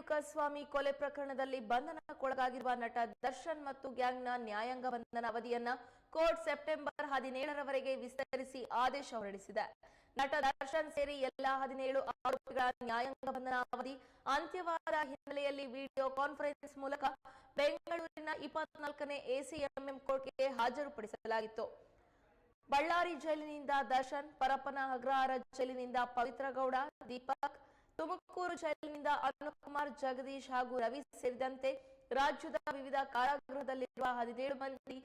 ರೇಣುಕಾಸ್ವಾಮಿ ಕೊಲೆ ಪ್ರಕರಣದಲ್ಲಿ ಬಂಧನಕ್ಕೊಳಗಾಗಿರುವ ನಟ ದರ್ಶನ್ ಮತ್ತು ಗ್ಯಾಂಗ್ನ ನ್ಯಾಯಾಂಗ ಬಂಧನ ಅವಧಿಯನ್ನ ಕೋರ್ಟ್ ಸೆಪ್ಟೆಂಬರ್ ಹದಿನೇಳರವರೆಗೆ ವಿಸ್ತರಿಸಿ ಆದೇಶ ಹೊರಡಿಸಿದೆ. ನಟ ದರ್ಶನ್ ಸೇರಿ ಎಲ್ಲಾ ಹದಿನೇಳು ಆರೋಪಿಗಳ ನ್ಯಾಯಾಂಗ ಬಂಧನ ಅವಧಿ ಅಂತ್ಯವಾದ ಹಿನ್ನೆಲೆಯಲ್ಲಿ ವಿಡಿಯೋ ಕಾನ್ಫರೆನ್ಸ್ ಮೂಲಕ ಬೆಂಗಳೂರಿನ ಇಪ್ಪತ್ನಾಲ್ಕನೇ ಎಸಿಎಂಎಂ ಕೋರ್ಟ್ಗೆ ಹಾಜರುಪಡಿಸಲಾಗಿತ್ತು. ಬಳ್ಳಾರಿ ಜೈಲಿನಿಂದ ದರ್ಶನ್, ಪರಪ್ಪನ ಅಗ್ರಹಾರ ಜೈಲಿನಿಂದ ಪವಿತ್ರಗೌಡ, ದೀಪಕ್ ತುಮಕೂರು ಜೈಲಿನಿಂದ ಅರುಣಕುಮಾರ್, ಜಗದೀಶ್ ಹಾಗೂ ರವಿ ಸೇರಿದಂತೆ ರಾಜ್ಯದ ವಿವಿಧ ಕಾರಾಗೃಹದಲ್ಲಿರುವ ಹದಿನೇಳು ಮಂದಿ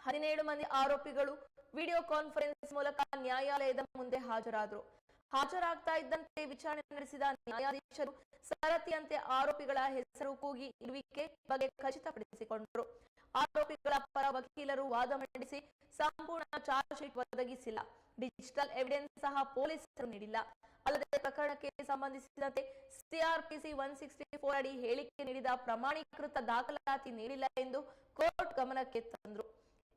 ಹದಿನೇಳು ಮಂದಿ ಆರೋಪಿಗಳು ವಿಡಿಯೋ ಕಾನ್ಫರೆನ್ಸ್ ಮೂಲಕ ನ್ಯಾಯಾಲಯದ ಮುಂದೆ ಹಾಜರಾದರು. ಹಾಜರಾಗ್ತಾ ಇದ್ದಂತೆ ವಿಚಾರಣೆ ನಡೆಸಿದ ನ್ಯಾಯಾಧೀಶರು ಸರತಿಯಂತೆ ಆರೋಪಿಗಳ ಹೆಸರು ಕೂಗಿ ಇರುವಿಕೆ ಬಗ್ಗೆ ಖಚಿತಪಡಿಸಿಕೊಂಡರು. ಆರೋಪಿಗಳ ಪರ ವಕೀಲರು ವಾದ ಮಂಡಿಸಿ ಸಂಪೂರ್ಣ ಚಾರ್ಜ್ ಶೀಟ್ ಒದಗಿಸಿಲ್ಲ. ಡಿಜಿಟಲ್ ಎವಿಡೆನ್ಸ್ ಸಹ ಪೊಲೀಸರು ನೀಡಿಲ್ಲ. ಅಲ್ಲದೆ ಪ್ರಕರಣಕ್ಕೆ ಸಂಬಂಧಿಸಿದಂತೆ ಸಿಆರ್ಪಿಸಿ ಒನ್ ಸಿಕ್ಸ್ಟಿ ಫೋರ್ ಅಡಿ ಹೇಳಿಕೆ ನೀಡಿದ ಪ್ರಮಾಣೀಕೃತ ದಾಖಲಾತಿ ನೀಡಿಲ್ಲ ಎಂದು ಕೋರ್ಟ್ ಗಮನಕ್ಕೆ ತಂದರು.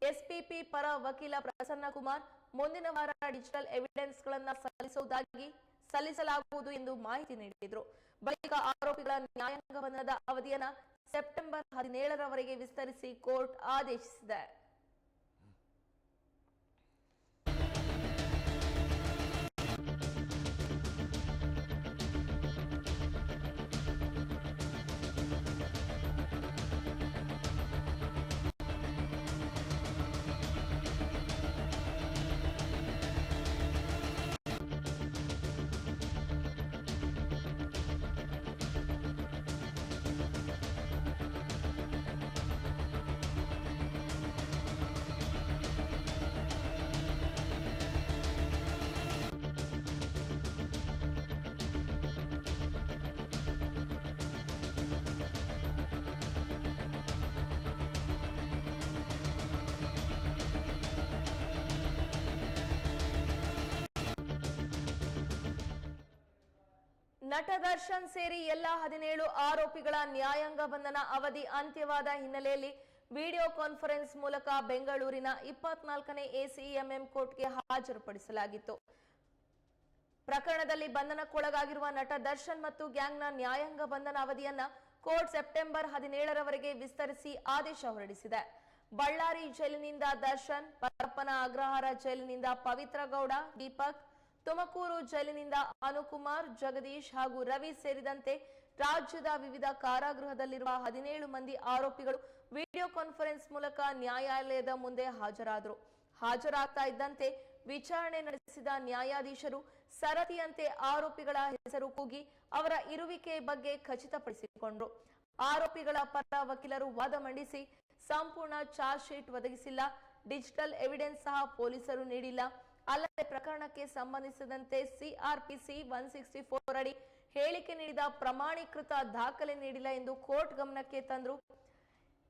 ಎಸ್ಪಿಪಿ ಪರ ವಕೀಲ ಪ್ರಸನ್ನ ಕುಮಾರ್ ಮುಂದಿನ ವಾರ ಡಿಜಿಟಲ್ ಎವಿಡೆನ್ಸ್ ಗಳನ್ನ ಸಲ್ಲಿಸುವುದಾಗಿ ಸಲ್ಲಿಸಲಾಗುವುದು ಎಂದು ಮಾಹಿತಿ ನೀಡಿದರು. ಬಳಿಕ ಆರೋಪಿಗಳ ನ್ಯಾಯಾಂಗ ಬಂಧನದ ಅವಧಿಯನ್ನ ಸೆಪ್ಟೆಂಬರ್ ಹದಿನೇಳರವರೆಗೆ ವಿಸ್ತರಿಸಿ ಕೋರ್ಟ್ ಆದೇಶಿಸಿದೆ. ನಟ ದರ್ಶನ್ ಸೇರಿ ಎಲ್ಲ ಹದಿನೇಳು ಆರೋಪಿಗಳ ನ್ಯಾಯಾಂಗ ಬಂಧನ ಅವಧಿ ಅಂತ್ಯವಾದ ಹಿನ್ನೆಲೆಯಲ್ಲಿ ವಿಡಿಯೋ ಕಾನ್ಫರೆನ್ಸ್ ಮೂಲಕ ಬೆಂಗಳೂರಿನ ಇಪ್ಪತ್ನಾಲ್ಕನೇ ಎಸಿಎಂಎಂ ಕೋರ್ಟ್ಗೆ ಹಾಜರುಪಡಿಸಲಾಗಿತ್ತು. ಪ್ರಕರಣದಲ್ಲಿ ಬಂಧನಕ್ಕೊಳಗಾಗಿರುವ ನಟ ದರ್ಶನ್ ಮತ್ತು ಗ್ಯಾಂಗ್ನ ನ್ಯಾಯಾಂಗ ಬಂಧನ ಅವಧಿಯನ್ನ ಕೋರ್ಟ್ ಸೆಪ್ಟೆಂಬರ್ ಹದಿನೇಳರವರೆಗೆ ವಿಸ್ತರಿಸಿ ಆದೇಶ ಹೊರಡಿಸಿದೆ. ಬಳ್ಳಾರಿ ಜೈಲಿನಿಂದ ದರ್ಶನ್, ಪರಪ್ಪನ ಅಗ್ರಹಾರ ಜೈಲಿನಿಂದ ಪವಿತ್ರ ಗೌಡ, ದೀಪಕ್ ತುಮಕೂರು ಜೈಲಿನಿಂದ ಅನುಕುಮಾರ್, ಜಗದೀಶ್ ಹಾಗೂ ರವಿ ಸೇರಿದಂತೆ ರಾಜ್ಯದ ವಿವಿಧ ಕಾರಾಗೃಹದಲ್ಲಿರುವ ಹದಿನೇಳು ಮಂದಿ ಆರೋಪಿಗಳು ವಿಡಿಯೋ ಕಾನ್ಫರೆನ್ಸ್ ಮೂಲಕ ನ್ಯಾಯಾಲಯದ ಮುಂದೆ ಹಾಜರಾದರು. ಹಾಜರಾಗ್ತಾ ಇದ್ದಂತೆ ವಿಚಾರಣೆ ನಡೆಸಿದ ನ್ಯಾಯಾಧೀಶರು ಸರತಿಯಂತೆ ಆರೋಪಿಗಳ ಹೆಸರು ಕೂಗಿ ಅವರ ಇರುವಿಕೆ ಬಗ್ಗೆ ಖಚಿತಪಡಿಸಿಕೊಂಡರು. ಆರೋಪಿಗಳ ಪರ ವಕೀಲರು ವಾದ ಮಂಡಿಸಿ ಸಂಪೂರ್ಣ ಚಾರ್ಜ್ ಶೀಟ್ ಒದಗಿಸಿಲ್ಲ. ಡಿಜಿಟಲ್ ಎವಿಡೆನ್ಸ್ ಸಹ ಪೊಲೀಸರು ನೀಡಿಲ್ಲ. ಅಲ್ಲದೆ ಪ್ರಕರಣಕ್ಕೆ ಸಂಬಂಧಿಸಿದಂತೆ ಸಿಆರ್ಪಿಸಿ ಒನ್ ಸಿಕ್ಸ್ಟಿ ಫೋರ್ ಅಡಿ ಹೇಳಿಕೆ ನೀಡಿದ ಪ್ರಮಾಣೀಕೃತ ದಾಖಲೆ ನೀಡಿಲ್ಲ ಎಂದು ಕೋರ್ಟ್ ಗಮನಕ್ಕೆ ತಂದರು.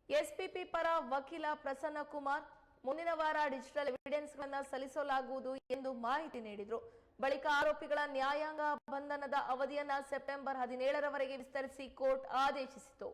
ಎಸ್ಪಿಪಿ ಪರ ವಕೀಲ ಪ್ರಸನ್ನ ಕುಮಾರ್ ಮುಂದಿನ ವಾರ ಡಿಜಿಟಲ್ ಎವಿಡೆನ್ಸ್ ಗಳನ್ನ ಸಲ್ಲಿಸಲಾಗುವುದು ಎಂದು ಮಾಹಿತಿ ನೀಡಿದರು. ಬಳಿಕ ಆರೋಪಿಗಳ ನ್ಯಾಯಾಂಗ ಬಂಧನದ ಅವಧಿಯನ್ನ ಸೆಪ್ಟೆಂಬರ್ ಹದಿನೇಳರವರೆಗೆ ವಿಸ್ತರಿಸಿ ಕೋರ್ಟ್ ಆದೇಶಿಸಿತು.